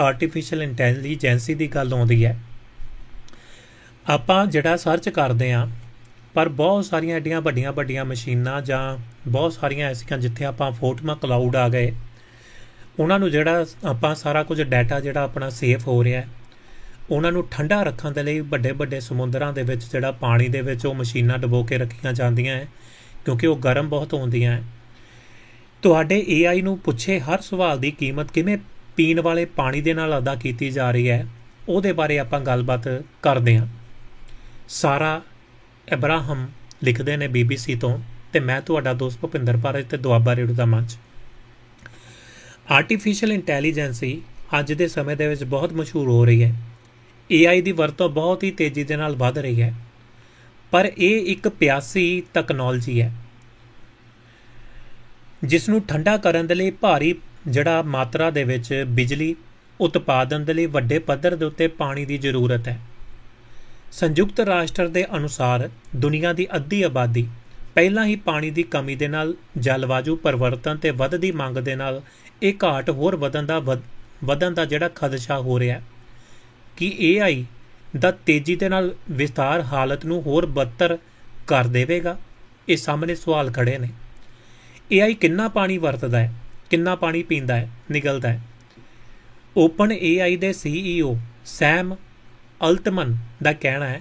Artificial intelligence ਦੀ ਗੱਲ ਆਉਂਦੀ ਹੈ। ਆਪਾਂ ਜਿਹੜਾ ਸਰਚ ਕਰਦੇ ਆ ਪਰ ਬਹੁਤ ਸਾਰੀਆਂ ਐਡੀਆਂ ਵੱਡੀਆਂ ਵੱਡੀਆਂ ਮਸ਼ੀਨਾਂ ਜਾਂ ਬਹੁਤ ਸਾਰੀਆਂ ਐਸੀਆਂ ਜਿੱਥੇ ਆਪਾਂ ਫੋਟੋਆਂ ਕਲਾਊਡ ਆ ਗਏ, ਉਹਨਾਂ ਨੂੰ ਜਿਹੜਾ ਆਪਾਂ ਸਾਰਾ ਕੁਝ ਡਾਟਾ ਜਿਹੜਾ ਆਪਣਾ ਸੇਫ ਹੋ ਰਿਹਾ ਉਹਨਾਂ ਨੂੰ ਠੰਡਾ ਰੱਖਣ ਦੇ ਲਈ ਵੱਡੇ ਵੱਡੇ ਸਮੁੰਦਰਾਂ ਦੇ ਵਿੱਚ ਜਿਹੜਾ ਪਾਣੀ ਦੇ ਵਿੱਚ ਉਹ ਮਸ਼ੀਨਾਂ ਡਬੋ ਕੇ ਰੱਖੀਆਂ ਜਾਂਦੀਆਂ ਹੈ, ਕਿਉਂਕਿ ਉਹ ਗਰਮ ਬਹੁਤ ਹੁੰਦੀਆਂ ਹੈ। ਤੁਹਾਡੇ AI ਨੂੰ ਪੁੱਛੇ ਹਰ ਸਵਾਲ ਦੀ ਕੀਮਤ ਕਿਵੇਂ ਪੀਣ ਵਾਲੇ ਪਾਣੀ ਦੇ ਨਾਲ ਅਦਾ ਕੀਤੀ ਜਾ ਰਹੀ ਹੈ, ਉਹਦੇ ਬਾਰੇ ਆਪਾਂ ਗੱਲਬਾਤ ਕਰਦੇ ਹਾਂ। ਸਾਰਾ ਇਬਰਾਹਮ ਲਿਖਦੇ ਨੇ BBC ਤੋਂ ਤੇ ਮੈਂ ਤੁਹਾਡਾ ਦੋਸਤ ਭੁਪਿੰਦਰ ਭਾਰਤ ਤੇ ਦੁਆਬਾ ਰੇਡੀਓ ਦਾ ਮੰਚ। ਆਰਟੀਫੀਸ਼ੀਅਲ ਇੰਟੈਲੀਜੈਂਸੀ ਅੱਜ ਦੇ ਸਮੇਂ ਦੇ ਵਿੱਚ ਬਹੁਤ ਮਸ਼ਹੂਰ ਹੋ ਰਹੀ ਹੈ। AI ਦੀ ਵਰਤੋਂ ਬਹੁਤ ਹੀ ਤੇਜ਼ੀ ਦੇ ਨਾਲ ਵੱਧ ਰਹੀ ਹੈ। ਪਰ ਇਹ ਇੱਕ ਪਿਆਸੀ ਟੈਕਨੋਲੋਜੀ ਹੈ ਜਿਸ ਨੂੰ ਠੰਡਾ ਕਰਨ ਦੇ ਲਈ ਭਾਰੀ ਜਿਹੜਾ ਮਾਤਰਾ ਦੇ ਵਿੱਚ ਬਿਜਲੀ ਉਤਪਾਦਨ ਦੇ ਲਈ ਵੱਡੇ ਪੱਧਰ ਦੇ ਉੱਤੇ ਪਾਣੀ ਦੀ ਜ਼ਰੂਰਤ ਹੈ। ਸੰਯੁਕਤ ਰਾਸ਼ਟਰ ਦੇ ਅਨੁਸਾਰ ਦੁਨੀਆ ਦੀ ਅੱਧੀ ਆਬਾਦੀ ਪਹਿਲਾਂ ਹੀ ਪਾਣੀ ਦੀ ਕਮੀ ਦੇ ਨਾਲ, ਜਲਵਾਯੂ ਪਰਿਵਰਤਨ ਤੇ ਵੱਧਦੀ ਮੰਗ ਦੇ ਨਾਲ ਇਹ ਘਾਟ ਹੋਰ ਵਧਣ ਦਾ ਵਧ- ਵਧਣ ਦਾ ਜਿਹੜਾ ਖਦਸ਼ਾ ਹੋ ਰਿਹਾ ਹੈ ਕਿ AI ਦਾ ਤੇਜ਼ੀ ਦੇ ਨਾਲ ਵਿਸਤਾਰ ਹਾਲਤ ਨੂੰ ਹੋਰ ਬਦਤਰ ਕਰ ਦੇਵੇਗਾ, ਇਹ ਸਾਹਮਣੇ ਸਵਾਲ ਖੜੇ ਨੇ। AI ਕਿੰਨਾ ਪਾਣੀ ਵਰਤਦਾ ਹੈ? ਕਿੰਨਾ ਪਾਣੀ ਪੀਂਦਾ ਹੈ ਨਿਗਲਦਾ ਹੈ। ਓਪਨ AI ਦੇ CEO ਸੈਮ ਅਲਟਮਨ ਦਾ ਕਹਿਣਾ ਹੈ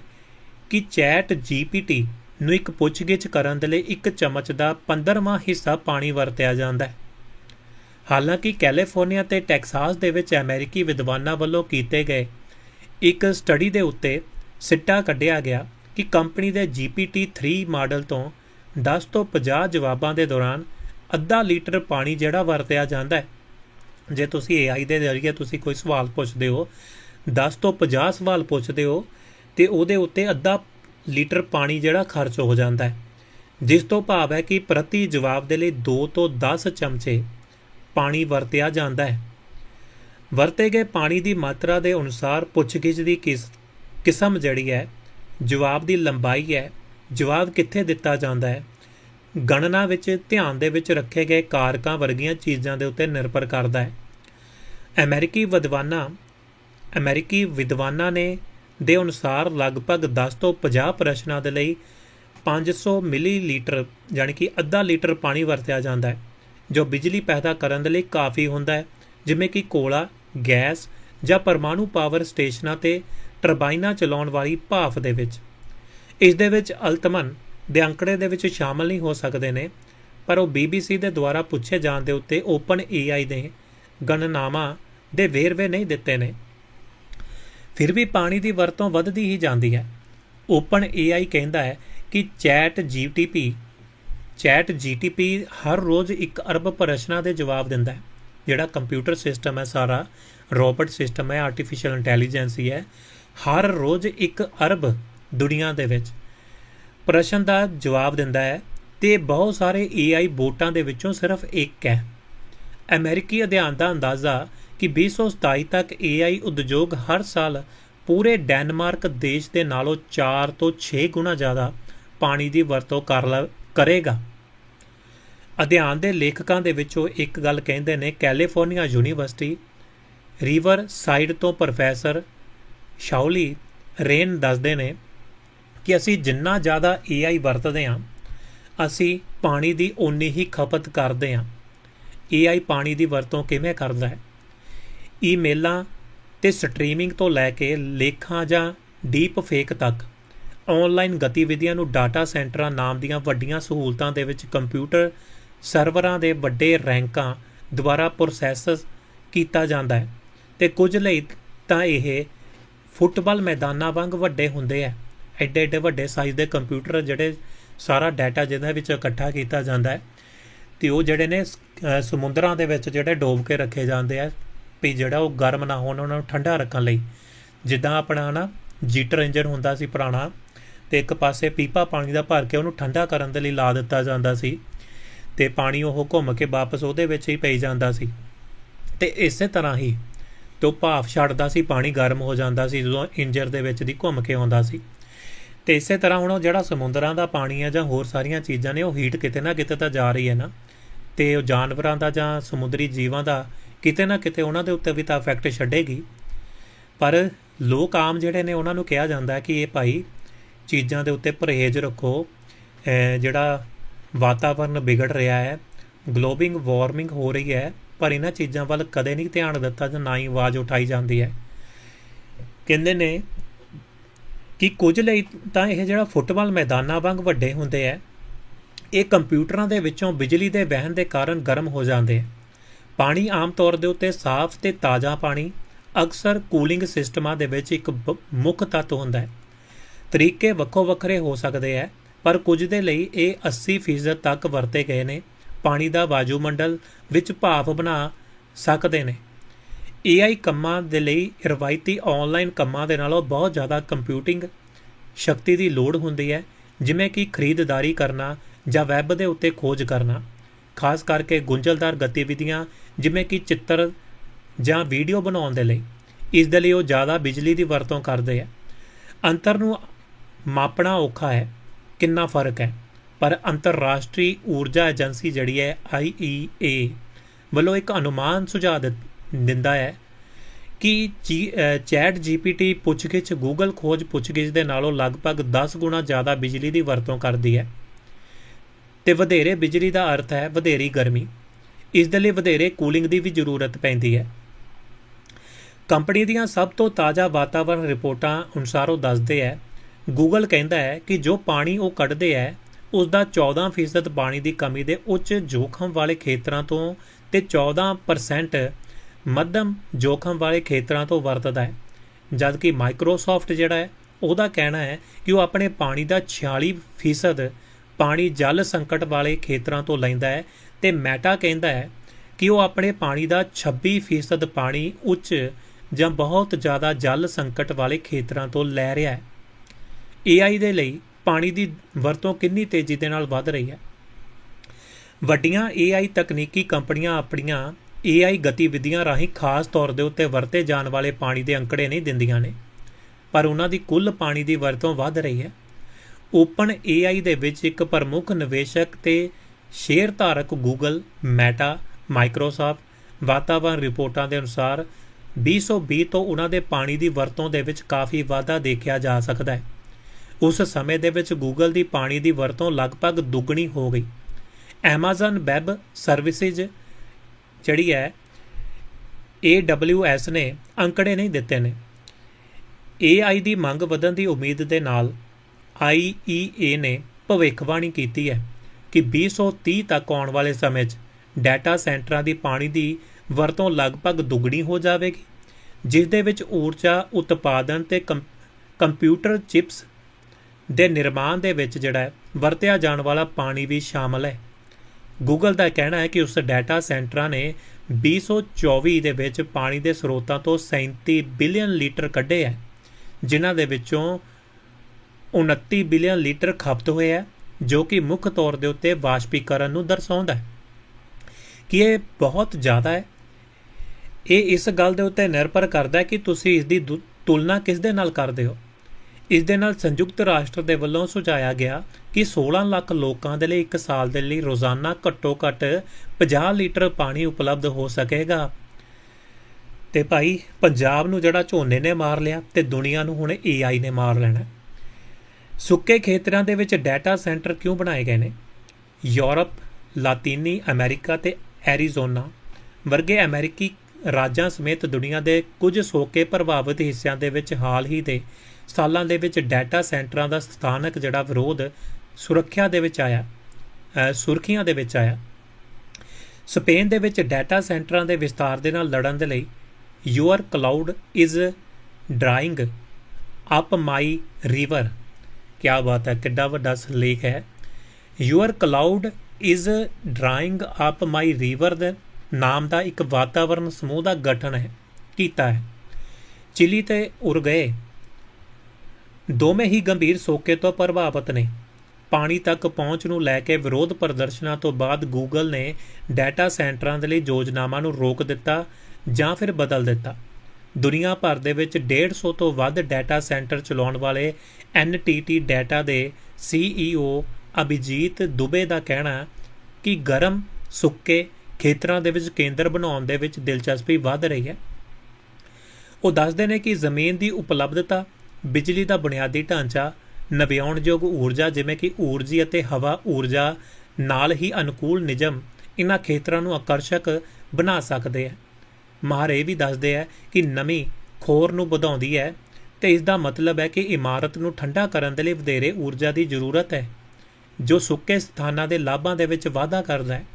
ਕਿ ਚੈਟ GPT ਨੂੰ ਇੱਕ ਪੁੱਛਗਿੱਛ ਕਰਨ ਦੇ ਲਈ ਇੱਕ ਚਮਚ ਦਾ 15ਵਾਂ ਹਿੱਸਾ ਪਾਣੀ ਵਰਤਿਆ ਜਾਂਦਾ ਹੈ। ਹਾਲਾਂਕਿ ਕੈਲੀਫੋਰਨੀਆ ਤੇ ਟੈਕਸਾਸ ਦੇ ਵਿੱਚ ਅਮਰੀਕੀ ਵਿਦਵਾਨਾਂ ਵੱਲੋਂ ਕੀਤੇ ਗਏ ਇੱਕ ਸਟੱਡੀ ਦੇ ਉੱਤੇ ਸਿੱਟਾ ਕੱਢਿਆ ਗਿਆ ਕਿ ਕੰਪਨੀ ਦੇ GPT-3 ਮਾਡਲ ਤੋਂ 10 ਤੋਂ 50 ਜਵਾਬਾਂ ਦੇ ਦੌਰਾਨ ਅੱਧਾ ਲੀਟਰ ਪਾਣੀ ਜਿਹੜਾ ਵਰਤਿਆ ਜਾਂਦਾ ਹੈ। ਜੇ ਤੁਸੀਂ AI ਦੇ ਜ਼ਰੀਏ ਤੁਸੀਂ ਕੋਈ ਸਵਾਲ ਪੁੱਛਦੇ ਹੋ 10 ਤੋਂ 50 ਸਵਾਲ ਪੁੱਛਦੇ ਹੋ, ਤੇ ਉਹਦੇ ਉੱਤੇ ਅੱਧਾ ਲੀਟਰ ਪਾਣੀ ਜਿਹੜਾ ਖਰਚ ਹੋ ਜਾਂਦਾ ਹੈ। ਜਿਸ ਤੋਂ ਭਾਵ ਹੈ ਕਿ ਪ੍ਰਤੀ ਜਵਾਬ ਦੇ ਲਈ 2 ਤੋਂ 10 ਚਮਚੇ ਪਾਣੀ ਵਰਤਿਆ ਜਾਂਦਾ ਹੈ। ਵਰਤੇ ਗਏ ਪਾਣੀ ਦੀ ਮਾਤਰਾ ਦੇ ਅਨੁਸਾਰ ਪੁੱਛਗਿੱਛ ਦੀ ਕਿਸ, ਕਿਸਮ ਜਿਹੜੀ ਹੈ, ਜਵਾਬ ਦੀ ਲੰਬਾਈ ਹੈ, ਜਵਾਬ ਕਿੱਥੇ ਦਿੱਤਾ ਜਾਂਦਾ ਹੈ। ਗਣਨਾ ਵਿੱਚ ਧਿਆਨ ਦੇ ਵਿੱਚ ਰੱਖੇ ਗਏ ਕਾਰਕਾਂ ਵਰਗੀਆਂ ਚੀਜ਼ਾਂ ਦੇ ਉੱਤੇ ਨਿਰਭਰ ਕਰਦਾ ਹੈ। ਅਮਰੀਕੀ ਵਿਦਵਾਨਾਂ ਅਮਰੀਕੀ ਵਿਦਵਾਨਾਂ ਨੇ ਦੇ ਅਨੁਸਾਰ ਲਗਭਗ 10 ਤੋਂ 50 ਪ੍ਰਸ਼ਨਾਂ ਦੇ ਲਈ 500 ਮਿਲੀਲੀਟਰ ਯਾਨੀ ਕਿ ਅੱਧਾ ਲੀਟਰ ਪਾਣੀ ਵਰਤਿਆ ਜਾਂਦਾ ਹੈ, ਜੋ ਬਿਜਲੀ ਪੈਦਾ ਕਰਨ ਦੇ ਲਈ ਕਾਫੀ ਹੁੰਦਾ ਹੈ, ਜਿਵੇਂ ਕਿ ਕੋਲਾ, ਗੈਸ ਜਾਂ ਪਰਮਾਣੂ ਪਾਵਰ ਸਟੇਸ਼ਨਾਂ ਤੇ ਟਰਬਾਈਨਾਂ ਚਲਾਉਣ ਵਾਲੀ ਭਾਫ਼ ਦੇ ਵਿੱਚ। ਇਸ ਦੇ ਵਿੱਚ ਅਲਤਮਨ ਦੇ ਅੰਕੜੇ ਦੇ ਵਿੱਚ ਸ਼ਾਮਲ ਨਹੀਂ ਹੋ ਸਕਦੇ ਨੇ, ਪਰ ਉਹ BBC ਦੇ ਦੁਆਰਾ ਪੁੱਛੇ ਜਾਣ ਦੇ ਉੱਤੇ ਓਪਨ AI ਦੇ ਗਣਨਾਵਾਂ ਦੇ ਵੇਰਵੇ ਨਹੀਂ ਦਿੱਤੇ ਨੇ। ਫਿਰ ਵੀ ਪਾਣੀ ਦੀ ਵਰਤੋਂ ਵੱਧਦੀ ਹੀ ਜਾਂਦੀ ਹੈ। ਓਪਨ AI ਕਹਿੰਦਾ ਹੈ ਕਿ ਚੈਟ GTP ਚੈਟ GTP ਹਰ ਰੋਜ਼ 1 ਅਰਬ ਪ੍ਰਸ਼ਨਾਂ ਦੇ ਜਵਾਬ ਦਿੰਦਾ ਹੈ, ਜਿਹੜਾ ਕੰਪਿਊਟਰ ਸਿਸਟਮ ਹੈ ਸਾਰਾ, ਰੋਬੋਟ ਸਿਸਟਮ ਹੈ ਆਰਟੀਫੀਸ਼ੀਅਲ ਇੰਟੈਲੀਜੈਂਸੀ ਹੈ ਹਰ ਰੋਜ਼ 1 ਅਰਬ ਦੁਨੀਆ ਦੇ ਵਿੱਚ। ਪ੍ਰਸ਼ਨ ਦਾ ਜਵਾਬ ਦਿੰਦਾ ਹੈ, ਤੇ ਬਹੁਤ ਸਾਰੇ AI ਬੋਟਾਂ ਦੇ ਵਿੱਚੋਂ ਸਿਰਫ ਇੱਕ ਹੈ। ਅਮਰੀਕੀ ਅਧਿਐਨ ਦਾ ਅੰਦਾਜ਼ਾ ਕਿ 2027 ਤੱਕ AI ਉਦਯੋਗ ਹਰ ਸਾਲ ਪੂਰੇ ਡੈਨਮਾਰਕ ਦੇਸ਼ ਦੇ ਨਾਲੋਂ 4 ਤੋਂ 6 ਗੁਣਾ ਜ਼ਿਆਦਾ ਪਾਣੀ ਦੀ ਵਰਤੋਂ ਕਰ ਲ- ਕਰੇਗਾ। ਅਧਿਐਨ ਦੇ ਲੇਖਕਾਂ ਦੇ ਵਿੱਚੋਂ ਇੱਕ ਗੱਲ ਕਹਿੰਦੇ ਨੇ, ਕੈਲੀਫੋਰਨੀਆ ਯੂਨੀਵਰਸਿਟੀ ਰਿਵਰ ਸਾਈਡ ਤੋਂ ਪ੍ਰੋਫੈਸਰ ਸ਼ਾਉਲੀ ਰੇਨ ਦੱਸਦੇ ਨੇ ਕਿ ਅਸੀਂ ਜਿੰਨਾ ਜ਼ਿਆਦਾ AI ਵਰਤਦੇ ਹਾਂ, ਅਸੀਂ ਪਾਣੀ ਦੀ ਓਨੀ ਹੀ ਖਪਤ ਕਰਦੇ ਹਾਂ। AI ਪਾਣੀ ਦੀ ਵਰਤੋਂ ਕਿਵੇਂ ਕਰਦਾ ਹੈ? ਈਮੇਲਾਂ ਤੇ ਸਟ੍ਰੀਮਿੰਗ ਤੋਂ ਲੈ ਕੇ ਲੇਖਾਂ ਜਾਂ ਡੀਪ ਫੇਕ ਤੱਕ ਆਨਲਾਈਨ ਗਤੀਵਿਧੀਆਂ ਨੂੰ ਡਾਟਾ ਸੈਂਟਰਾਂ ਨਾਮ ਦੀਆਂ ਵੱਡੀਆਂ ਸਹੂਲਤਾਂ ਦੇ ਵਿੱਚ ਕੰਪਿਊਟਰ ਸਰਵਰਾਂ ਦੇ ਵੱਡੇ ਰੈਂਕਾਂ ਦੁਆਰਾ ਪ੍ਰੋਸੈਸ ਕੀਤਾ ਜਾਂਦਾ ਹੈ। ਤੇ ਕੁਝ ਲਈ ਤਾਂ ਇਹ ਫੁੱਟਬਾਲ ਮੈਦਾਨਾਂ ਵਾਂਗ ਵੱਡੇ ਹੁੰਦੇ ਆ ਐਡੇ ਐਡੇ ਵੱਡੇ ਸਾਈਜ਼ ਦੇ ਕੰਪਿਊਟਰ ਜਿਹੜੇ ਸਾਰਾ ਡਾਟਾ ਜਿਹਦੇ ਵਿੱਚ ਇਕੱਠਾ ਕੀਤਾ ਜਾਂਦਾ ਹੈ ਤੇ ਉਹ ਜਿਹੜੇ ਨੇ ਸਮੁੰਦਰਾਂ ਦੇ ਵਿੱਚ ਜਿਹੜੇ ਡੋਬ ਕੇ ਰੱਖੇ ਜਾਂਦੇ ਆ, ਵੀ ਜਿਹੜਾ ਉਹ ਗਰਮ ਨਾ ਹੋਣ, ਉਹਨਾਂ ਨੂੰ ਠੰਡਾ ਰੱਖਣ ਲਈ। ਜਿੱਦਾਂ ਆਪਣਾ ਨਾ ਜੀਟਰ ਇੰਜਨ ਹੁੰਦਾ ਸੀ ਪੁਰਾਣਾ ਤੇ ਇੱਕ ਪਾਸੇ ਪੀਪਾ ਪਾਣੀ ਦਾ ਭਰ ਕੇ ਉਹਨੂੰ ਠੰਡਾ ਕਰਨ ਦੇ ਲਈ ਲਾ ਦਿੱਤਾ ਜਾਂਦਾ ਸੀ ਤੇ ਪਾਣੀ ਉਹ ਘੁੰਮ ਕੇ ਵਾਪਸ ਉਹਦੇ ਵਿੱਚ ਹੀ ਪਈ ਜਾਂਦਾ ਸੀ। ਤੇ ਇਸੇ ਤਰ੍ਹਾਂ ਹੀ ਤੇ ਉਹ ਭਾਫ ਛੱਡਦਾ ਸੀ, ਪਾਣੀ ਗਰਮ ਹੋ ਜਾਂਦਾ ਸੀ ਜਦੋਂ ਇੰਜਰ ਦੇ ਵਿੱਚ ਦੀ ਘੁੰਮ ਕੇ ਆਉਂਦਾ ਸੀ। ਤੇ ਇਸੇ ਤਰ੍ਹਾਂ ਹੁਣ ਉਹ ਜਿਹੜਾ ਸਮੁੰਦਰਾਂ ਦਾ ਪਾਣੀ ਹੈ ਜਾਂ ਹੋਰ ਸਾਰੀਆਂ ਚੀਜ਼ਾਂ ਨੇ, ਉਹ ਹੀਟ ਕਿਤੇ ਨਾ ਕਿਤੇ ਤਾਂ ਜਾ ਰਹੀ ਹੈ ਨਾ। ਤੇ ਉਹ ਜਾਨਵਰਾਂ ਦਾ ਜਾਂ ਸਮੁੰਦਰੀ ਜੀਵਾਂ ਦਾ ਕਿਤੇ ਨਾ ਕਿਤੇ ਉਹਨਾਂ ਦੇ ਉੱਤੇ ਵੀ ਤਾਂ ਇਫੈਕਟ ਛੱਡੇਗੀ। ਪਰ ਲੋਕ ਆਮ ਜਿਹੜੇ ਨੇ, ਉਹਨਾਂ ਨੂੰ ਕਿਹਾ ਜਾਂਦਾ ਹੈ ਕਿ ਇਹ ਭਾਈ ਚੀਜ਼ਾਂ ਦੇ ਉੱਤੇ ਪਰਹੇਜ਼ ਰੱਖੋ। ਜਿਹੜਾ ਵਾਤਾਵਰਨ ਵਿਗੜ ਰਿਹਾ ਹੈ ਗਲੋਬਿੰਗ ਵਾਰਮਿੰਗ ਹੋ ਰਹੀ ਹੈ, ਪਰ ਇਹਨਾਂ ਚੀਜ਼ਾਂ ਵੱਲ ਕਦੇ ਨਹੀਂ ਧਿਆਨ ਦਿੱਤਾ ਜਾਂ ਨਾ ਹੀ ਆਵਾਜ਼ ਉਠਾਈ ਜਾਂਦੀ ਹੈ। ਕਹਿੰਦੇ ਨੇ ਕਿ ਕੁਝ ਲਈ ਤਾਂ ਇਹ ਜਿਹੜਾ ਫੁੱਟਬਾਲ ਮੈਦਾਨਾਂ ਵਾਂਗ ਵੱਡੇ ਹੁੰਦੇ ਆ ਇਹ ਕੰਪਿਊਟਰਾਂ ਦੇ ਵਿੱਚੋਂ ਬਿਜਲੀ ਦੇ ਵਹਿਣ ਦੇ ਕਾਰਨ ਗਰਮ ਹੋ ਜਾਂਦੇ ਆ ਪਾਣੀ ਆਮ ਤੌਰ ਦੇ ਉੱਤੇ ਸਾਫ਼ ਤੇ ਤਾਜ਼ਾ ਪਾਣੀ ਅਕਸਰ ਕੂਲਿੰਗ ਸਿਸਟਮਾਂ ਦੇ ਵਿੱਚ ਇੱਕ ਮੁੱਖ ਤੱਤ ਹੁੰਦਾ ਹੈ ਤਰੀਕੇ ਵੱਖੋ ਵੱਖਰੇ ਹੋ ਸਕਦੇ ਆ ਪਰ ਕੁਝ ਦੇ ਲਈ ਇਹ 80% ਤੱਕ ਵਰਤੇ ਗਏ ਨੇ। ਪਾਣੀ ਦਾ ਵਾਯੂਮੰਡਲ ਵਿੱਚ ਭਾਫ ਬਣਾ ਸਕਦੇ ਨੇ। AI ਕੰਮਾਂ ਦੇ ਲਈ, ਰਵਾਇਤੀ ਆਨਲਾਈਨ ਕੰਮਾਂ ਦੇ ਨਾਲੋਂ ਬਹੁਤ ਜ਼ਿਆਦਾ ਕੰਪਿਊਟਿੰਗ ਸ਼ਕਤੀ ਦੀ ਲੋੜ ਹੁੰਦੀ ਹੈ, ਜਿਵੇਂ ਕਿ ਖਰੀਦਦਾਰੀ ਕਰਨਾ ਜਾਂ ਵੈਬ ਦੇ ਉੱਤੇ ਖੋਜ ਕਰਨਾ। ਖਾਸ ਕਰਕੇ ਗੁੰਝਲਦਾਰ ਗਤੀਵਿਧੀਆਂ, ਜਿਵੇਂ ਕਿ ਚਿੱਤਰ ਜਾਂ ਵੀਡੀਓ ਬਣਾਉਣ ਦੇ ਲਈ। ਇਸ ਦੇ ਲਈ ਉਹ ਜ਼ਿਆਦਾ ਬਿਜਲੀ ਦੀ ਵਰਤੋਂ ਕਰਦੇ ਆ। ਅੰਤਰ ਨੂੰ ਮਾਪਣਾ ਔਖਾ ਹੈ, ਕਿੰਨਾ ਫ਼ਰਕ ਹੈ? ਪਰ ਅੰਤਰਰਾਸ਼ਟਰੀ ਊਰਜਾ ਏਜੰਸੀ ਜਿਹੜੀ ਹੈ IEA ਵੱਲੋਂ ਇੱਕ ਅਨੁਮਾਨ ਸੁਝਾਅ ਦਿੱਤ- ਦਿੰਦਾ ਹੈ ਕਿ ਜੀ- ਅਹ ਚੈਟ GPT ਪੁੱਛਗਿੱਛ, ਗੂਗਲ ਖੋਜ ਪੁੱਛਗਿੱਛ ਦੇ ਨਾਲੋਂ ਲਗਭਗ 10 ਗੁਣਾ ਜ਼ਿਆਦਾ ਬਿਜਲੀ ਦੀ ਵਰਤੋਂ ਕਰਦੀ ਹੈ। ਤੇ ਵਧੇਰੇ ਬਿਜਲੀ ਦਾ ਅਰਥ ਹੈ ਵਧੇਰੀ ਗਰਮੀ। ਇਸ ਦੇ ਲਈ ਵਧੇਰੇ ਕੂਲਿੰਗ ਦੀ ਵੀ ਜ਼ਰੂਰਤ ਪੈਂਦੀ ਹੈ। ਕੰਪਨੀ ਦੀਆਂ ਸਭ ਤੋਂ ਤਾਜ਼ਾ ਵਾਤਾਵਰਣ ਰਿਪੋਰਟਾਂ ਅਨੁਸਾਰ ਉਹ ਦੱਸਦੇ ਹੈ, ਗੂਗਲ ਕਹਿੰਦਾ ਹੈ ਕਿ ਜੋ ਪਾਣੀ ਉਹ ਕੱਢਦੇ ਹੈ ਉਸ ਦਾ 14% ਪਾਣੀ ਦੀ ਕਮੀ ਦੇ ਉੱਚ ਜੋਖਮ ਵਾਲੇ ਖੇਤਰਾਂ ਤੋਂ ਤੇ 14% ਮੱਧਮ ਜੋਖਮ ਵਾਲੇ ਖੇਤਰਾਂ ਤੋਂ ਵਰਤਦਾ ਹੈ। ਜਦਕਿ ਮਾਈਕਰੋਸਾਫਟ ਜਿਹੜਾ ਹੈ, ਉਹਦਾ ਕਹਿਣਾ ਹੈ ਕਿ ਉਹ ਆਪਣੇ ਪਾਣੀ ਦਾ 46% ਪਾਣੀ ਜਲ ਸੰਕਟ ਵਾਲੇ ਖੇਤਰਾਂ ਤੋਂ ਲੈਂਦਾ ਹੈ ਤੇ ਮੈਟਾ ਕਹਿੰਦਾ ਹੈ ਕਿ ਉਹ ਆਪਣੇ ਪਾਣੀ ਦਾ 26% ਪਾਣੀ ਉੱਚ ਜਾਂ ਬਹੁਤ ਜ਼ਿਆਦਾ ਜਲ ਸੰਕਟ ਵਾਲੇ ਖੇਤਰਾਂ ਤੋਂ ਲੈ ਰਿਹਾ ਹੈ। AI ਦੇ ਲਈ ਪਾਣੀ ਦੀ ਵਰਤੋਂ ਕਿੰਨੀ ਤੇਜ਼ੀ ਦੇ ਨਾਲ ਵੱਧ ਰਹੀ ਹੈ? ਵੱਡੀਆਂ AI ਤਕਨੀਕੀ ਕੰਪਨੀਆਂ ਆਪਣੀਆਂ AI ਗਤੀਵਿਧੀਆਂ ਰਾਹੀਂ ਖਾਸ ਤੌਰ ਦੇ ਉੱਤੇ ਵਰਤੇ ਜਾਣ ਵਾਲੇ ਪਾਣੀ ਦੇ ਅੰਕੜੇ ਨਹੀਂ ਦਿੰਦੀਆਂ ਨੇ, ਪਰ ਉਹਨਾਂ ਦੀ ਕੁੱਲ ਪਾਣੀ ਦੀ ਵਰਤੋਂ ਵੱਧ ਰਹੀ ਹੈ। ਓਪਨ AI ਦੇ ਵਿੱਚ ਇੱਕ ਪ੍ਰਮੁੱਖ ਨਿਵੇਸ਼ਕ ਤੇ ਸ਼ੇਅਰ ਧਾਰਕ ਗੂਗਲ ਮੈਟਾ ਮਾਈਕਰੋਸਾਫਟ ਵਾਤਾਵਰਣ ਰਿਪੋਰਟਾਂ ਦੇ ਅਨੁਸਾਰ 2020 ਤੋਂ ਉਹਨਾਂ ਦੇ ਪਾਣੀ ਦੀ ਵਰਤੋਂ ਦੇ ਵਿੱਚ ਕਾਫੀ ਵਾਧਾ ਦੇਖਿਆ ਜਾ ਸਕਦਾ ਹੈ। ਉਸ ਸਮੇਂ ਦੇ ਵਿੱਚ ਗੂਗਲ ਦੀ ਪਾਣੀ ਦੀ ਵਰਤੋਂ ਲਗਭਗ ਦੁੱਗਣੀ ਹੋ ਗਈ। Amazon ਵੈਬ ਸਰਵਿਸਿਜ਼ ਜਿਹੜੀ ਹੈ AWS ਨੇ ਅੰਕੜੇ ਨਹੀਂ ਦਿੱਤੇ ਨੇ। AI ਦੀ ਮੰਗ ਵਧਣ ਦੀ ਉਮੀਦ ਦੇ ਨਾਲ IEA ਨੇ ਭਵਿੱਖਬਾਣੀ ਕੀਤੀ ਹੈ ਕਿ 2030 ਤੱਕ ਆਉਣ ਵਾਲੇ ਸਮੇਂ 'ਚ ਡਾਟਾ ਸੈਂਟਰਾਂ ਦੀ ਪਾਣੀ ਦੀ ਵਰਤੋਂ ਲਗਭਗ ਦੁੱਗਣੀ ਹੋ ਜਾਵੇਗੀ, ਜਿਸ ਦੇ ਵਿੱਚ ਊਰਜਾ, ਉਤਪਾਦਨ ਤੇ ਕੰਪਿਊਟਰ ਚਿਪਸ ਦੇ ਨਿਰਮਾਣ ਦੇ ਵਿੱਚ ਜਿਹੜਾ ਵਰਤਿਆ ਜਾਣ ਵਾਲਾ ਪਾਣੀ ਵੀ ਸ਼ਾਮਲ ਹੈ। ਗੂਗਲ ਦਾ ਕਹਿਣਾ ਹੈ ਕਿ ਉਸ ਡਾਟਾ ਸੈਂਟਰਾਂ ਨੇ 2024 ਦੇ ਵਿੱਚ ਪਾਣੀ ਦੇ ਸਰੋਤਾਂ ਤੋਂ 37 ਬਿਲੀਅਨ ਲੀਟਰ ਕੱਢੇ ਹੈ, ਜਿਨ੍ਹਾਂ ਦੇ ਵਿੱਚੋਂ 29 ਬਿਲੀਅਨ ਲੀਟਰ ਖਪਤ ਹੋਏ ਹੈ, ਜੋ ਕਿ ਮੁੱਖ ਤੌਰ ਦੇ ਉੱਤੇ ਵਾਸ਼ਪੀਕਰਨ ਨੂੰ ਦਰਸਾਉਂਦਾ ਹੈ। ਕਿ ਇਹ ਬਹੁਤ ਜ਼ਿਆਦਾ ਹੈ? ਇਹ ਇਸ ਗੱਲ ਦੇ ਉੱਤੇ ਨਿਰਭਰ ਕਰਦਾ ਹੈ ਕਿ ਤੁਸੀਂ ਇਸ ਦੀ ਦੁ- ਤੁਲਨਾ ਕਿਸ ਦੇ ਨਾਲ ਕਰਦੇ ਹੋ? ਇਸ ਦੇ ਨਾਲ ਸੰਯੁਕਤ ਰਾਸ਼ਟਰ ਦੇ ਵੱਲੋਂ ਸੁਝਾਇਆ ਗਿਆ ਕਿ 16 ਲੱਖ ਲੋਕਾਂ ਦੇ ਲਈ ਇੱਕ ਸਾਲ ਦੇ ਲਈ ਰੋਜ਼ਾਨਾ ਘੱਟੋ-ਘੱਟ 50 ਲੀਟਰ ਪਾਣੀ ਉਪਲਬਧ ਹੋ ਸਕੇਗਾ। ਤੇ ਭਾਈ, ਪੰਜਾਬ ਨੂੰ ਜਿਹੜਾ ਝੋਨੇ ਨੇ ਮਾਰ ਲਿਆ ਤੇ ਦੁਨੀਆ ਨੂੰ ਹੁਣ AI ਨੇ ਮਾਰ ਲੈਣਾ। ਸੁੱਕੇ ਖੇਤਰਾਂ ਦੇ ਵਿੱਚ ਡਾਟਾ ਸੈਂਟਰ ਕਿਉਂ ਬਣਾਏ ਗਏ ਨੇ? ਯੂਰਪ, ਲਾਤੀਨੀ ਅਮਰੀਕਾ ਤੇ ਐਰੀਜ਼ੋਨਾ ਵਰਗੇ ਅਮਰੀਕੀ ਰਾਜਾਂ ਸਮੇਤ ਦੁਨੀਆ ਦੇ ਕੁਝ ਸੋਕੇ ਪ੍ਰਭਾਵਿਤ ਹਿੱਸਿਆਂ ਦੇ ਵਿੱਚ ਹਾਲ ਹੀ ਦੇ ਸਾਲਾਂ ਦੇ ਵਿੱਚ ਡਾਟਾ ਸੈਂਟਰਾਂ ਦਾ ਸਥਾਨਕ ਜਿਹੜਾ ਵਿਰੋਧ ਸੁਰੱਖਿਆ ਦੇ ਵਿੱਚ ਆਇਆ ਸੁਰਖੀਆਂ ਦੇ ਵਿੱਚ ਆਇਆ। ਸਪੇਨ ਦੇ ਵਿੱਚ ਡਾਟਾ ਸੈਂਟਰਾਂ ਦੇ ਵਿਸਤਾਰ ਦੇ ਨਾਲ ਲੜਨ ਦੇ ਲਈ your cloud is drawing up my river. ਕੀ ਬਾਤ ਹੈ, ਕਿੱਡਾ ਵੱਡਾ ਸਲੇਖ ਹੈ। Your cloud is drawing up my river ਦੇ ਨਾਮ ਦਾ ਇੱਕ ਵਾਤਾਵਰਣ ਸਮੂਹ ਦਾ ਗਠਨ ਹੈ, ਕੀਤਾ ਹੈ। ਚਿਲੀ ਤੇ ਉਰਗਏ ਦੋਵੇਂ ਹੀ ਗੰਭੀਰ ਸੋਕੇ ਤੋਂ ਪ੍ਰਭਾਵਿਤ ਨੇ। ਪਾਣੀ ਤੱਕ ਪਹੁੰਚ ਨੂੰ ਲੈ ਕੇ ਵਿਰੋਧ ਪ੍ਰਦਰਸ਼ਨਾਂ ਤੋਂ ਬਾਅਦ ਗੂਗਲ ਨੇ ਡਾਟਾ ਸੈਂਟਰਾਂ ਦੇ ਲਈ ਯੋਜਨਾਵਾਂ ਨੂੰ ਰੋਕ ਦਿੱਤਾ ਜਾਂ ਫਿਰ ਬਦਲ ਦਿੱਤਾ। ਦੁਨੀਆ ਭਰ ਦੇ ਵਿੱਚ 150 ਤੋਂ ਵੱਧ ਡਾਟਾ ਸੈਂਟਰ ਚਲਾਉਣ ਵਾਲੇ NTT ਡਾਟਾ ਦੇ CEO ਅਭਿਜੀਤ ਦੁਬੇ ਦਾ ਕਹਿਣਾ ਕਿ ਗਰਮ, ਸੁੱਕੇ ਖੇਤਰਾਂ ਦੇ ਵਿੱਚ ਕੇਂਦਰ ਬਣਾਉਣ ਦੇ ਵਿੱਚ ਦਿਲਚਸਪੀ ਵੱਧ ਰਹੀ ਹੈ। ਉਹ ਦੱਸਦੇ ਨੇ ਕਿ ਜ਼ਮੀਨ ਦੀ ਉਪਲਬਧਤਾ ਬਿਜਲੀ ਦਾ ਬੁਨਿਆਦੀ ਢਾਂਚਾ ਨਵਿਆਉਣਯੋਗ ਊਰਜਾ ਜਿਵੇਂ ਕਿ ਊਰਜੀ ਅਤੇ ਹਵਾ ਊਰਜਾ ਨਾਲ ਹੀ ਅਨੁਕੂਲ ਨਿਯਮ ਇਹਨਾਂ ਖੇਤਰਾਂ ਨੂੰ ਆਕਰਸ਼ਕ ਬਣਾ ਸਕਦੇ ਹੈ। ਮਾਹਰ ਇਹ ਵੀ ਦੱਸਦੇ ਹੈ ਕਿ ਨਮੀ ਖੋਰ ਨੂੰ ਵਧਾਉਂਦੀ ਹੈ ਤੇ ਇਸ ਦਾ ਮਤਲਬ ਹੈ ਕਿ ਇਮਾਰਤ ਨੂੰ ਠੰਡਾ ਕਰਨ ਦੇ ਲਈ ਵਧੇਰੇ ਊਰਜਾ ਦੀ ਜ਼ਰੂਰਤ ਹੈ, ਜੋ ਸੁੱਕੇ ਸਥਾਨਾਂ ਦੇ ਲਾਭਾਂ ਦੇ ਵਿੱਚ ਵਾਧਾ ਕਰਦਾ ਹੈ।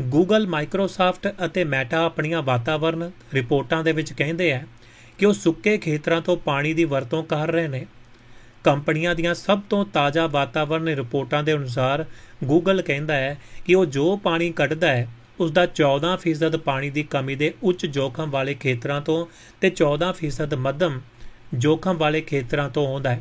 ਗੂਗਲ ਮਾਈਕਰੋਸਾਫਟ ਅਤੇ ਮੈਟਾ ਆਪਣੀਆਂ ਵਾਤਾਵਰਣ ਰਿਪੋਰਟਾਂ ਦੇ ਵਿੱਚ ਕਹਿੰਦੇ ਆ ਕਿ ਉਹ ਸੁੱਕੇ ਖੇਤਰਾਂ ਤੋਂ ਪਾਣੀ ਦੀ ਵਰਤੋਂ ਕਰ ਰਹੇ ਨੇ? ਕੰਪਨੀਆਂ ਦੀਆਂ ਸਭ ਤੋਂ ਤਾਜ਼ਾ ਵਾਤਾਵਰਣ ਰਿਪੋਰਟਾਂ ਦੇ ਅਨੁਸਾਰ ਗੂਗਲ ਕਹਿੰਦਾ ਹੈ ਕਿ ਉਹ ਜੋ ਪਾਣੀ ਕੱਢਦਾ ਹੈ ਉਸ ਦਾ 14% ਪਾਣੀ ਦੀ ਕਮੀ ਦੇ ਉੱਚ ਜੋਖਮ ਵਾਲੇ ਖੇਤਰਾਂ ਤੋਂ ਤੇ 14% ਮੱਧਮ ਜੋਖਮ ਵਾਲੇ ਖੇਤਰਾਂ ਤੋਂ ਆਉਂਦਾ ਹੈ।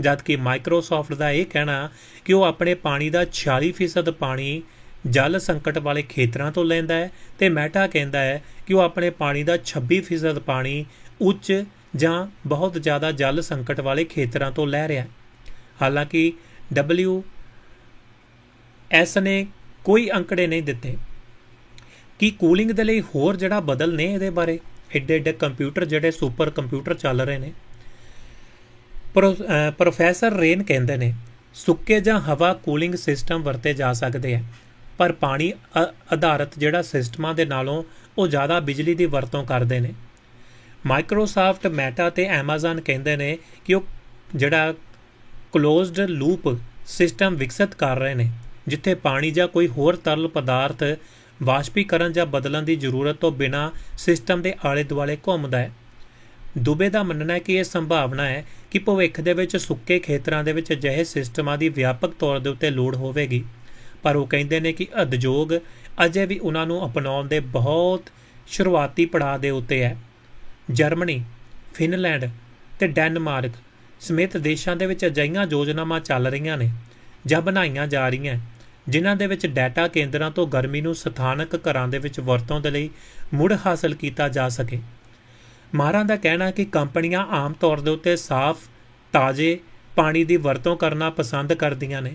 ਜਦਕਿ ਮਾਈਕਰੋਸਾਫਟ ਦਾ ਇਹ ਕਹਿਣਾ ਕਿ ਉਹ ਆਪਣੇ ਪਾਣੀ ਦਾ 46% ਪਾਣੀ ਜਲ ਸੰਕਟ ਵਾਲੇ ਖੇਤਰਾਂ ਤੋਂ ਲੈਂਦਾ ਹੈ ਤੇ ਮੈਟਾ ਕਹਿੰਦਾ ਹੈ ਕਿ ਉਹ ਆਪਣੇ ਪਾਣੀ ਦਾ 26% ਪਾਣੀ ਉੱਚ ਜਾਂ ਬਹੁਤ ਜ਼ਿਆਦਾ ਜਲ ਸੰਕਟ ਵਾਲੇ ਖੇਤਰਾਂ ਤੋਂ ਲੈ ਰਿਹਾ ਹੈ। ਹਾਲਾਂਕਿ W ਐਸ ਨੇ ਕੋਈ ਅੰਕੜੇ ਨਹੀਂ ਦਿੱਤੇ। ਕਿ ਕੂਲਿੰਗ ਦੇ ਲਈ ਹੋਰ ਜਿਹੜਾ ਬਦਲ ਨੇ ਇਹਦੇ ਬਾਰੇ? ਐਡੇ ਐਡੇ ਕੰਪਿਊਟਰ ਜਿਹੜੇ ਸੁਪਰ ਕੰਪਿਊਟਰ ਚੱਲ ਰਹੇ ਨੇ। ਪ੍ਰੋ- ਪ੍ਰੋਫੈਸਰ ਰੇਨ ਕਹਿੰਦੇ ਨੇ, ਸੁੱਕੇ ਜਾਂ ਹਵਾ ਕੂਲਿੰਗ ਸਿਸਟਮ ਵਰਤੇ ਜਾ ਸਕਦੇ ਆ ਪਰ ਪਾਣੀ ਆ- ਆਧਾਰਿਤ ਜਿਹੜਾ ਸਿਸਟਮਾਂ ਦੇ ਨਾਲੋਂ ਉਹ ਜ਼ਿਆਦਾ ਬਿਜਲੀ ਦੀ ਵਰਤੋਂ ਕਰਦੇ ਨੇ। ਮਾਈਕਰੋਸਾਫਟ ਮੈਟਾ ਤੇ Amazon ਕਹਿੰਦੇ ਨੇ ਕਿ ਉਹ ਜਿਹੜਾ ਕਲੋਜ਼ਡ ਲੂਪ ਸਿਸਟਮ ਵਿਕਸਿਤ ਕਰ ਰਹੇ ਨੇ, ਜਿੱਥੇ ਪਾਣੀ ਜਾਂ ਕੋਈ ਹੋਰ ਤਰਲ ਪਦਾਰਥ ਵਾਸ਼ਪੀਕਰਨ ਜਾਂ ਬਦਲਣ ਦੀ ਜ਼ਰੂਰਤ ਤੋਂ ਬਿਨਾਂ ਸਿਸਟਮ ਦੇ ਆਲੇ ਦੁਆਲੇ ਘੁੰਮਦਾ ਹੈ। ਦੁਬੇ ਦਾ ਮੰਨਣਾ ਹੈ ਕਿ ਇਹ ਸੰਭਾਵਨਾ ਹੈ ਕਿ ਭਵਿੱਖ ਦੇ ਵਿੱਚ ਸੁੱਕੇ ਖੇਤਰਾਂ ਦੇ ਵਿੱਚ ਅਜਿਹੇ ਸਿਸਟਮਾਂ ਦੀ ਵਿਆਪਕ ਤੌਰ ਦੇ ਉੱਤੇ ਲੋੜ ਹੋਵੇਗੀ। ਪਰ ਉਹ ਕਹਿੰਦੇ ਨੇ ਕਿ ਉਦਯੋਗ ਅਜੇ ਵੀ ਉਹਨਾਂ ਨੂੰ ਅਪਣਾਉਣ ਦੇ ਬਹੁਤ ਸ਼ੁਰੂਆਤੀ ਪੜਾਅ ਦੇ ਉੱਤੇ ਹੈ। ਜਰਮਨੀ, ਫਿਨਲੈਂਡ ਤੇ ਡੈਨਮਾਰਕ ਸਮੇਤ ਦੇਸ਼ਾਂ ਦੇ ਵਿੱਚ ਅਜਿਹੀਆਂ ਯੋਜਨਾਵਾਂ ਚੱਲ ਰਹੀਆਂ ਨੇ ਜਾਂ ਬਣਾਈਆਂ ਜਾ ਰਹੀਆਂ, ਜਿਨ੍ਹਾਂ ਦੇ ਵਿੱਚ ਡਾਟਾ ਕੇਂਦਰਾਂ ਤੋਂ ਗਰਮੀ ਨੂੰ ਸਥਾਨਕ ਘਰਾਂ ਦੇ ਵਿੱਚ ਵਰਤੋਂ ਦੇ ਲਈ ਮੁੜ ਹਾਸਲ ਕੀਤਾ ਜਾ ਸਕੇ। ਮਾਹਰਾਂ ਦਾ ਕਹਿਣਾ ਕਿ ਕੰਪਨੀਆਂ ਆਮ ਤੌਰ ਦੇ ਉੱਤੇ ਸਾਫ਼, ਤਾਜ਼ੇ ਪਾਣੀ ਦੀ ਵਰਤੋਂ ਕਰਨਾ ਪਸੰਦ ਕਰਦੀਆਂ ਨੇ,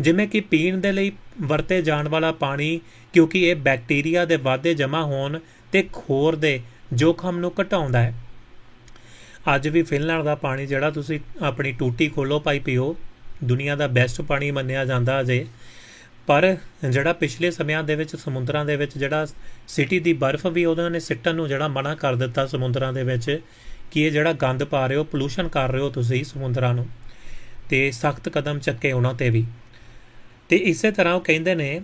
ਜਿਵੇਂ ਕਿ ਪੀਣ ਦੇ ਲਈ ਵਰਤੇ ਜਾਣ ਵਾਲਾ ਪਾਣੀ ਕਿਉਂਕਿ ਇਹ ਬੈਕਟੀਰੀਆ ਦੇ ਵਾਧੇ ਜਮ੍ਹਾਂ ਹੋਣ ਤੇ ਖੋਰ ਦੇ ਜੋਖਮ ਨੂੰ ਘਟਾਉਂਦਾ ਹੈ। ਅੱਜ ਵੀ ਫਿਨਲੈਂਡ ਦਾ ਪਾਣੀ ਜਿਹੜਾ ਤੁਸੀਂ ਆਪਣੀ ਟੂਟੀ ਖੋਲੋ ਭਾਈ ਪੀਓ, ਦੁਨੀਆ ਦਾ ਬੈਸਟ ਪਾਣੀ ਮੰਨਿਆ ਜਾਂਦਾ ਅਜੇ ਪਰ ਜਿਹੜਾ ਪਿਛਲੇ ਸਮਿਆਂ ਦੇ ਵਿੱਚ, ਸਮੁੰਦਰਾਂ ਦੇ ਵਿੱਚ, ਜਿਹੜਾ ਸਿਟੀ ਦੀ ਬਰਫ਼ ਵੀ ਉਹਨਾਂ ਨੇ ਸਿੱਟਣ ਨੂੰ ਜਿਹੜਾ ਮਨਾ ਕਰ ਦਿੱਤਾ ਸਮੁੰਦਰਾਂ ਦੇ ਵਿੱਚ, ਕਿ ਇਹ ਜਿਹੜਾ ਗੰਦ ਪਾ ਰਹੇ ਹੋ ਪੋਲੂਸ਼ਨ ਕਰ ਰਹੇ ਹੋ ਤੁਸੀਂ ਸਮੁੰਦਰਾਂ ਨੂੰ, ਤੇ ਸਖਤ ਕਦਮ ਚੱਕੇ ਉਹਨਾਂ ਤੇ ਵੀ। ਤੇ ਇਸੇ ਤਰ੍ਹਾਂ ਉਹ ਕਹਿੰਦੇ ਨੇ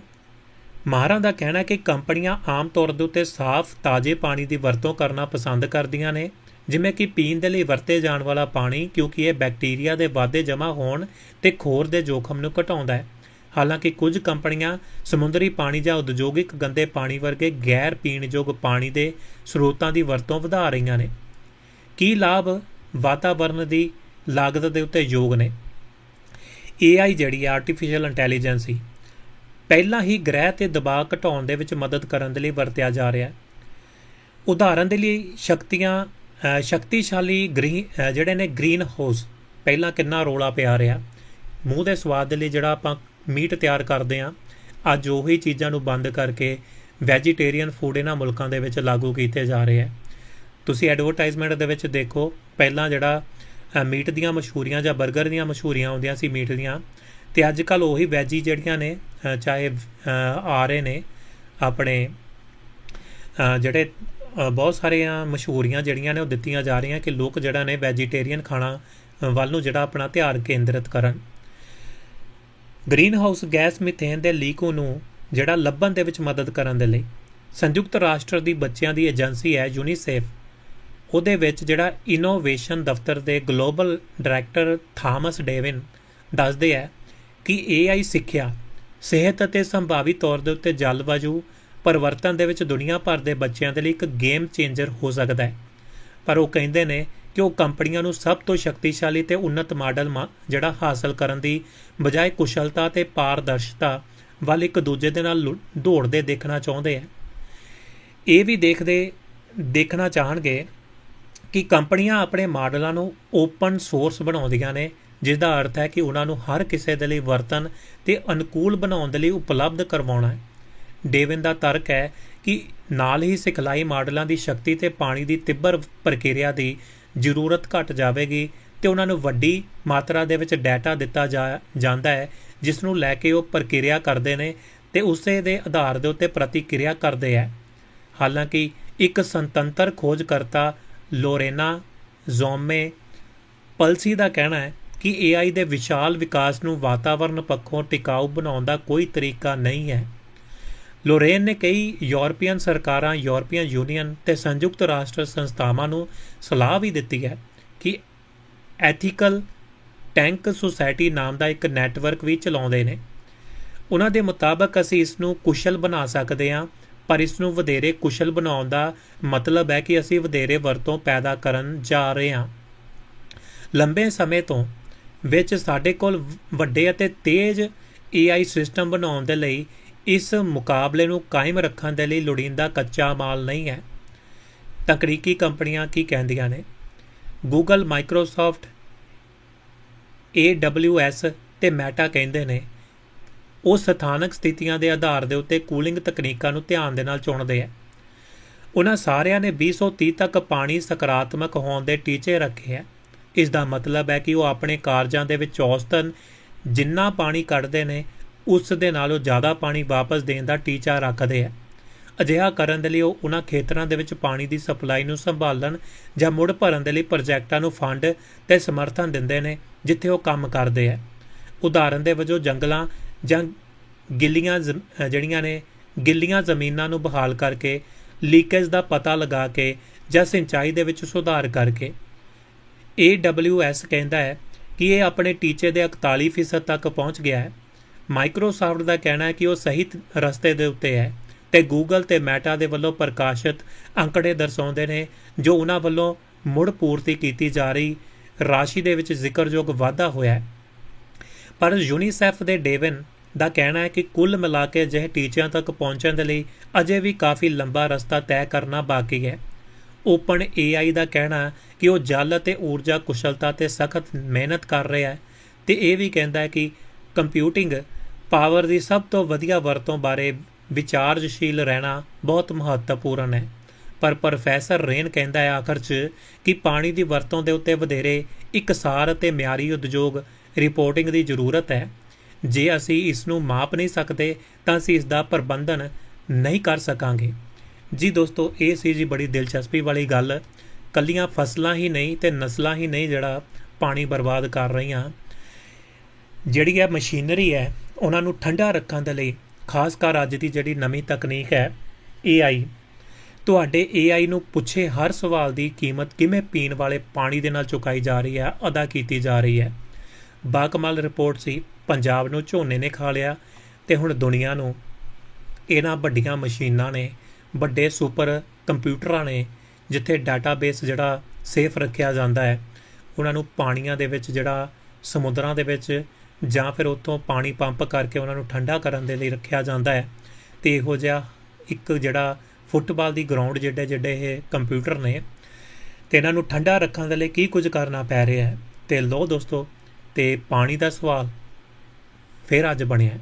ਮਾਹਰਾਂ ਦਾ ਕਹਿਣਾ ਹੈ ਕਿ ਕੰਪਨੀਆਂ ਆਮ ਤੌਰ ਦੇ ਉੱਤੇ ਸਾਫ਼, ਤਾਜ਼ੇ ਪਾਣੀ ਦੀ ਵਰਤੋਂ ਕਰਨਾ ਪਸੰਦ ਕਰਦੀਆਂ ਨੇ, ਜਿਵੇਂ ਕਿ ਪੀਣ ਦੇ ਲਈ ਵਰਤੇ ਜਾਣ ਵਾਲਾ ਪਾਣੀ, ਕਿਉਂਕਿ ਇਹ ਬੈਕਟੀਰੀਆ ਦੇ ਵਾਧੇ ਜਮ੍ਹਾਂ ਹੋਣ ਤੇ ਖੋਰ ਦੇ ਜੋਖਮ ਨੂੰ ਘਟਾਉਂਦਾ ਹੈ। ਹਾਲਾਂਕਿ ਕੁਝ ਕੰਪਨੀਆਂ ਸਮੁੰਦਰੀ ਪਾਣੀ ਜਾਂ ਉਦਯੋਗਿਕ ਗੰਦੇ ਪਾਣੀ ਵਰਗੇ ਗੈਰ ਪੀਣਯੋਗ ਪਾਣੀ ਦੇ ਸਰੋਤਾਂ ਦੀ ਵਰਤੋਂ ਵਧਾ ਰਹੀਆਂ ਨੇ। ਕੀ ਲਾਭ ਵਾਤਾਵਰਣ ਦੀ ਲਾਗਤ ਦੇ ਉੱਤੇ ਯੋਗ ਨੇ? AI ਜਿਹੜੀ ਆਰਟੀਫੀਸ਼ੀਅਲ ਇੰਟੈਲੀਜੈਂਸ ਹੀ ਪਹਿਲਾਂ ਹੀ ਗ੍ਰਹਿ ਤੇ ਦਬਾਅ ਘਟਾਉਣ ਦੇ ਵਿੱਚ ਮਦਦ ਕਰਨ ਦੇ ਲਈ ਵਰਤਿਆ ਜਾ ਰਿਹਾ ਹੈ। ਉਦਾਹਰਨ ਦੇ ਲਈ ਸ਼ਕਤੀਆਂ ਸ਼ਕਤੀਸ਼ਾਲੀ ਗ੍ਰੀ ਜਿਹੜੇ ਨੇ ਗ੍ਰੀਨ ਹਾਊਸ, ਪਹਿਲਾਂ ਕਿੰਨਾ ਰੋਲਾ ਪਿਆ ਰਿਹਾ। ਮੂੰਹ ਦੇ ਸਵਾਦ ਦੇ ਲਈ ਜਿਹੜਾ ਆਪਾਂ ਮੀਟ ਤਿਆਰ ਕਰਦੇ ਆ ਅੱਜ ਉਹੀ ਚੀਜ਼ਾਂ ਨੂੰ ਬੰਦ ਕਰਕੇ ਵੈਜੀਟੇਰੀਅਨ ਫੂਡ ਇਹਨਾਂ ਮੁਲਕਾਂ ਦੇ ਵਿੱਚ ਲਾਗੂ ਕੀਤੇ ਜਾ ਰਹੇ ਆ ਤੁਸੀਂ ਐਡਵਰਟਾਈਜ਼ਮੈਂਟ ਦੇ ਵਿੱਚ ਦੇਖੋ, ਪਹਿਲਾਂ ਜਿਹੜਾ ਮੀਟ ਦੀਆਂ ਮਸ਼ਹੂਰੀਆਂ ਜਾਂ 버ਗਰ ਦੀਆਂ ਮਸ਼ਹੂਰੀਆਂ ਆਉਂਦੀਆਂ ਸੀ ਮੀਟ ਦੀਆਂ ਅਤੇ ਅੱਜ ਕੱਲ੍ਹ ਉਹੀ ਵੈਜੀ ਜਿਹੜੀਆਂ ਨੇ ਚਾਹੇ ਆ ਰਹੇ ਨੇ, ਆਪਣੇ ਜਿਹੜੇ ਬਹੁਤ ਸਾਰੀਆਂ ਮਸ਼ਹੂਰੀਆਂ ਜਿਹੜੀਆਂ ਨੇ ਉਹ ਦਿੱਤੀਆਂ ਜਾ ਰਹੀਆਂ ਕਿ ਲੋਕ ਜਿਹੜਾ ਨੇ ਵੈਜੀਟੇਰੀਅਨ ਖਾਣਾ ਵੱਲ ਨੂੰ ਜਿਹੜਾ ਆਪਣਾ ਧਿਆਨ ਕੇਂਦਰਿਤ ਕਰਨ। ਗ੍ਰੀਨ ਹਾਊਸ ਗੈਸ ਮੀਥੇਨ ਦੇ ਲੀਕ ਨੂੰ ਜਿਹੜਾ ਲੱਭਣ ਦੇ ਵਿੱਚ ਮਦਦ ਕਰਨ ਦੇ ਲਈ, ਸੰਯੁਕਤ ਰਾਸ਼ਟਰ ਦੀ ਬੱਚਿਆਂ ਦੀ ਏਜੰਸੀ ਹੈ ਯੂਨੀਸੇਫ। ਉਹਦੇ ਵਿੱਚ ਜਿਹੜਾ ਇਨੋਵੇਸ਼ਨ ਦਫ਼ਤਰ ਦੇ ਗਲੋਬਲ ਡਾਇਰੈਕਟਰ ਥਾਮਸ ਡੇਵਿਨ ਦੱਸਦੇ ਹੈ ਕਿ AI ਸਿੱਖਿਆ ਸਿਹਤ ਅਤੇ ਸੰਭਾਵੀ ਤੌਰ ਦੇ ਉੱਤੇ ਜਲਵਾਯੂ ਪਰਿਵਰਤਨ ਦੇ ਵਿੱਚ ਦੁਨੀਆ ਭਰ ਦੇ ਬੱਚਿਆਂ ਦੇ ਲਈ ਇੱਕ ਗੇਮ ਚੇਂਜਰ ਹੋ ਸਕਦਾ ਹੈ। ਪਰ ਉਹ ਕਹਿੰਦੇ ਨੇ ਕਿ ਉਹ ਕੰਪਨੀਆਂ ਨੂੰ ਸਭ ਤੋਂ ਸ਼ਕਤੀਸ਼ਾਲੀ ਤੇ ਉન્નਤ ਮਾਡਲ ਮਾ- ਜਿਹੜਾ ਹਾਸਲ ਕਰਨ ਦੀ ਬਜਾਏ ਕੁਸ਼ਲਤਾ ਤੇ ਪਾਰਦਰਸ਼ਤਾ ਵੱਲ ਇੱਕ ਦੂਜੇ ਦੇ ਨਾਲ ਲੁ- ਦੌੜਦੇ ਦੇਖਣਾ ਚਾਹੁੰਦੇ ਆ ਇਹ ਵੀ ਦੇਖਦੇ, ਦੇਖਣਾ ਚਾਹਣਗੇ ਕਿ ਕੰਪਨੀਆਂ ਆਪਣੇ ਮਾਡਲਾਂ ਨੂੰ ਓਪਨ ਸੋਰਸ ਬਣਾਉਂਦੀਆਂ ਨੇ ਜਿਸ ਦਾ ਅਰਥ ਹੈ ਕਿ ਉਹਨਾਂ ਨੂੰ ਹਰ ਕਿਸੇ ਦੇ ਲਈ ਵਰਤਨ ਤੇ ਅਨੁਕੂਲ ਬਣਾਉਣ ਦੇ ਲਈ ਉਪਲਬਧ ਕਰਵਾਉਣਾ ਹੈ। ਡੇਵਿਨ ਦਾ ਤਰਕ ਹੈ ਕਿ ਨਾਲ ਹੀ ਸਿਖਲਾਈ ਮਾਡਲਾਂ ਦੀ ਸ਼ਕਤੀ ਤੇ ਪਾਣੀ ਦੀ ਤਿੱਬਰ ਪ੍ਰਕਿਰਿਆ ਦੀ ਜ਼ਰੂਰਤ ਘਟ ਜਾਵੇਗੀ ਤੇ ਉਹਨਾਂ ਨੂੰ ਵੱਡੀ ਮਾਤਰਾ ਦੇ ਵਿੱਚ ਡਾਟਾ ਦਿੱਤਾ ਜਾ- ਜਾਂਦਾ ਹੈ ਜਿਸ ਨੂੰ ਲੈ ਕੇ ਉਹ ਪ੍ਰਕਿਰਿਆ ਕਰਦੇ ਨੇ ਤੇ ਉਸੇ ਦੇ ਆਧਾਰ ਦੇ ਉੱਤੇ ਪ੍ਰਤੀਕਿਰਿਆ ਕਰਦੇ ਹੈ। ਹਾਲਾਂਕਿ ਇੱਕ ਸੁਤੰਤਰ ਖੋਜਕਰਤਾ ਲੋਰੇਨਾ ਜ਼ੋਮੇ ਪਲਸੀ ਦਾ ਕਹਿਣਾ ਹੈ ਕਿ AI ਦੇ ਵਿਸ਼ਾਲ ਵਿਕਾਸ ਨੂੰ ਵਾਤਾਵਰਣ ਪੱਖੋਂ ਟਿਕਾਊ ਬਣਾਉਣ ਦਾ ਕੋਈ ਤਰੀਕਾ ਨਹੀਂ ਹੈ। ਲੋਰੇਨ ਨੇ ਕਈ ਯੂਰਪੀਅਨ ਸਰਕਾਰਾਂ, ਯੂਰਪੀਅਨ ਯੂਨੀਅਨ ਤੇ ਸੰਯੁਕਤ ਰਾਸ਼ਟਰ ਸੰਸਥਾਵਾਂ ਨੂੰ ਸਲਾਹ ਵੀ ਦਿੱਤੀ ਹੈ ਕਿ ਐਥੀਕਲ ਟੈਂਕ ਸੁਸਾਇਟੀ ਨਾਮ ਦਾ ਇੱਕ ਨੈਟਵਰਕ ਵੀ ਚਲਾਉਂਦੇ ਨੇ। ਉਹਨਾਂ ਦੇ ਮੁਤਾਬਕ ਅਸੀਂ ਇਸ ਨੂੰ ਕੁਸ਼ਲ ਬਣਾ ਸਕਦੇ ਹਾਂ, ਪਰ ਇਸ ਨੂੰ ਵਧੇਰੇ ਕੁਸ਼ਲ ਬਣਾਉਣ ਦਾ ਮਤਲਬ ਹੈ ਕਿ ਅਸੀਂ ਵਧੇਰੇ ਵਰਤੋਂ ਪੈਦਾ ਕਰਨ ਜਾ ਰਹੇ ਹਾਂ। ਲੰਬੇ ਸਮੇਂ ਤੋਂ ਵਿੱਚ ਸਾਡੇ ਕੋਲ ਵੱਡੇ ਅਤੇ ਤੇਜ਼ AI ਸਿਸਟਮ ਬਣਾਉਣ ਦੇ ਲਈ ਇਸ ਮੁਕਾਬਲੇ ਨੂੰ ਕਾਇਮ ਰੱਖਣ ਦੇ ਲਈ ਲੋੜੀਂਦਾ ਕੱਚਾ ਮਾਲ ਨਹੀਂ ਹੈ। ਤਕਨੀਕੀ ਕੰਪਨੀਆਂ ਕੀ ਕਹਿੰਦੀਆਂ ਨੇ? Google, Microsoft AWS ਤੇ Meta ਕਹਿੰਦੇ ਨੇ, ਉਹ ਸਥਾਨਕ ਸਥਿਤੀਆਂ ਦੇ ਆਧਾਰ ਦੇ ਉੱਤੇ ਕੂਲਿੰਗ ਤਕਨੀਕਾਂ ਨੂੰ ਧਿਆਨ ਦੇ ਨਾਲ ਚੁਣਦੇ ਆ ਉਹਨਾਂ ਸਾਰਿਆਂ ਨੇ 2030 ਤੱਕ ਪਾਣੀ ਸਕਾਰਾਤਮਕ ਹੋਣ ਦੇ ਟੀਚੇ ਰੱਖੇ ਆ ਇਸ ਦਾ ਮਤਲਬ ਹੈ ਕਿ ਉਹ ਆਪਣੇ ਕਾਰਜਾਂ ਦੇ ਵਿੱਚ ਔਸਤਨ, ਜਿੰਨਾ ਪਾਣੀ ਕੱਢਦੇ ਨੇ, ਉਸ ਦੇ ਨਾਲੋਂ ਜ਼ਿਆਦਾ ਪਾਣੀ ਵਾਪਸ ਦੇਣ ਦਾ ਟੀਚਾ ਰੱਖਦੇ ਆ। ਅਜਿਹਾ ਕਰਨ ਦੇ ਲਈ ਉਹ ਉਹਨਾਂ ਖੇਤਰਾਂ ਦੇ ਵਿੱਚ ਪਾਣੀ ਦੀ ਸਪਲਾਈ ਨੂੰ ਸੰਭਾਲਣ ਜਾਂ ਮੁੜ ਭਰਨ ਦੇ ਲਈ ਪ੍ਰੋਜੈਕਟਾਂ ਨੂੰ ਫੰਡ ਤੇ ਸਮਰਥਨ ਦਿੰਦੇ ਨੇ, ਜਿੱਥੇ ਉਹ ਕੰਮ ਕਰਦੇ ਆ। ਉਦਾਹਰਨ ਦੇ ਵਜੋਂ ਜੰਗਲਾਂ ਜਾਂ ਗਿੱਲੀਆਂ ਜਿਹੜੀਆਂ ਨੇ, ਗਿੱਲੀਆਂ ਜ਼ਮੀਨਾਂ ਨੂੰ ਬਹਾਲ ਕਰਕੇ, ਲੀਕੇਜ ਦਾ ਪਤਾ ਲਗਾ ਕੇ ਜਾਂ ਸਿੰਚਾਈ ਦੇ ਵਿੱਚ ਸੁਧਾਰ ਕਰਕੇ। AWS ਕਹਿੰਦਾ ਹੈ ਕਿ ਇਹ ਆਪਣੇ ਟੀਚੇ ਦੇ 41% ਤੱਕ ਪਹੁੰਚ ਗਿਆ ਹੈ। ਮਾਈਕਰੋਸਾਫਟ ਦਾ ਕਹਿਣਾ ਹੈ ਕਿ ਉਹ ਸਹੀ ਰਸਤੇ ਦੇ ਉੱਤੇ ਹੈ ਤੇ ਗੂਗਲ ਤੇ ਮੈਟਾ ਦੇ ਵੱਲੋਂ ਪ੍ਰਕਾਸ਼ਿਤ ਅੰਕੜੇ ਦਰਸਾਉਂਦੇ ਨੇ, ਜੋ ਉਹਨਾਂ ਵੱਲੋਂ ਮੁੜ ਪੂਰਤੀ ਕੀਤੀ ਜਾ ਰਹੀ ਰਾਸ਼ੀ ਦੇ ਵਿੱਚ ਜ਼ਿਕਰਯੋਗ ਵਾਧਾ ਹੋਇਆ ਹੈ। ਪਰ ਯੂਨੀਸੈਫ ਦੇ ਡੇਵਨ ਦਾ ਕਹਿਣਾ ਹੈ ਕਿ ਕੁੱਲ ਮਿਲਾ ਕੇ ਅਜਿਹੇ ਟੀਚਿਆਂ ਤੱਕ ਪਹੁੰਚਣ ਦੇ ਲਈ ਅਜੇ ਵੀ ਕਾਫੀ ਲੰਬਾ ਰਸਤਾ ਤੈਅ ਕਰਨਾ ਬਾਕੀ ਹੈ। ਓਪਨ AI ਦਾ ਕਹਿਣਾ ਕਿ ਉਹ ਜਲ ਅਤੇ ਊਰਜਾ ਕੁਸ਼ਲਤਾ ਤੇ ਸਖਤ ਮਿਹਨਤ ਕਰ ਰਿਹਾ ਹੈ ਤੇ ਇਹ ਵੀ ਕਹਿੰਦਾ ਹੈ ਕਿ ਕੰਪਿਊਟਿੰਗ ਪਾਵਰ ਦੀ ਸਭ ਤੋਂ ਵਧੀਆ ਵਰਤੋਂ ਬਾਰੇ ਵਿਚਾਰਸ਼ੀਲ ਰਹਿਣਾ ਬਹੁਤ ਮਹੱਤਵਪੂਰਨ ਹੈ। ਪਰ ਪ੍ਰੋਫੈਸਰ ਰੇਨ ਕਹਿੰਦਾ ਹੈ ਆਖਰ 'ਚ ਕਿ ਪਾਣੀ ਦੀ ਵਰਤੋਂ ਦੇ ਉੱਤੇ ਵਧੇਰੇ ਇਕਸਾਰ ਅਤੇ ਮਿਆਰੀ ਉਦਯੋਗ ਰਿਪੋਰਟਿੰਗ ਦੀ ਜ਼ਰੂਰਤ ਹੈ। ਜੇ ਅਸੀਂ ਇਸ ਨੂੰ ਮਾਪ ਨਹੀਂ ਸਕਦੇ ਤਾਂ ਅਸੀਂ ਇਸ ਦਾ ਪ੍ਰਬੰਧਨ ਨਹੀਂ ਕਰ ਸਕਾਂਗੇ। ਜੀ ਦੋਸਤੋ, ਇਹ ਸੀ ਜੀ ਬੜੀ ਦਿਲਚਸਪੀ ਵਾਲੀ ਗੱਲ। ਕੱਲੀਆਂ ਫਸਲਾਂ ਹੀ ਨਹੀਂ ਤੇ ਨਸਲਾਂ ਹੀ ਨਹੀਂ ਜਿਹੜਾ ਪਾਣੀ ਬਰਬਾਦ ਕਰ ਰਹੀਆਂ। ਜਿਹੜੀ ਹੈ ਮਸ਼ੀਨਰੀ ਹੈ, ਉਹਨਾਂ ਨੂੰ ਠੰਡਾ ਰੱਖਣ ਦੇ ਲਈ, ਖਾਸ ਕਰ ਅੱਜ ਦੀ ਜਿਹੜੀ ਨਵੀਂ ਤਕਨੀਕ ਹੈ AI ਤੁਹਾਡੇ AI ਨੂੰ ਪੁੱਛੇ ਹਰ ਸਵਾਲ ਦੀ ਕੀਮਤ ਕਿਵੇਂ ਪੀਣ ਵਾਲੇ ਪਾਣੀ ਦੇ ਨਾਲ ਚੁਕਾਈ ਜਾ ਰਹੀ ਹੈ, ਅਦਾ ਕੀਤੀ ਜਾ ਰਹੀ ਹੈ। ਬਾਕਮਾਲ ਰਿਪੋਰਟ ਸੀ, ਪੰਜਾਬ ਨੂੰ ਝੋਨੇ ਨੇ ਖਾ ਲਿਆ ਤੇ ਹੁਣ ਦੁਨੀਆ ਨੂੰ ਇਹਨਾਂ ਵੱਡੀਆਂ ਮਸ਼ੀਨਾਂ ਨੇ ਵੱਡੇ ਸੁਪਰ ਕੰਪਿਊਟਰਾਂ ਨੇ, ਜਿੱਥੇ ਡਾਟਾਬੇਸ ਜਿਹੜਾ ਸੇਫ ਰੱਖਿਆ ਜਾਂਦਾ ਹੈ, ਉਹਨਾਂ ਨੂੰ ਪਾਣੀਆਂ ਦੇ ਵਿੱਚ ਜਿਹੜਾ ਸਮੁੰਦਰਾਂ ਦੇ ਵਿੱਚ ਜਾਂ ਫਿਰ ਉੱਥੋਂ ਪਾਣੀ ਪੰਪ ਕਰਕੇ ਉਹਨਾਂ ਨੂੰ ਠੰਡਾ ਕਰਨ ਦੇ ਲਈ ਰੱਖਿਆ ਜਾਂਦਾ ਹੈ। ਤੇ ਇਹੋ ਜਿਹਾ ਇੱਕ ਜਿਹੜਾ ਫੁੱਟਬਾਲ ਦੀ ਗਰਾਊਂਡ ਜਿਹੜੇ ਜਿਹੜੇ ਇਹ ਕੰਪਿਊਟਰ ਨੇ, ਤੇ ਇਹਨਾਂ ਨੂੰ ਠੰਡਾ ਰੱਖਣ ਦੇ ਲਈ ਕੀ ਕੁਝ ਕਰਨਾ ਪੈ ਰਿਹਾ ਹੈ? ਤੇ ਲੋ ਦੋਸਤੋ, ਤੇ ਪਾਣੀ ਦਾ ਸਵਾਲ ਫਿਰ ਅੱਜ ਬਣਿਆ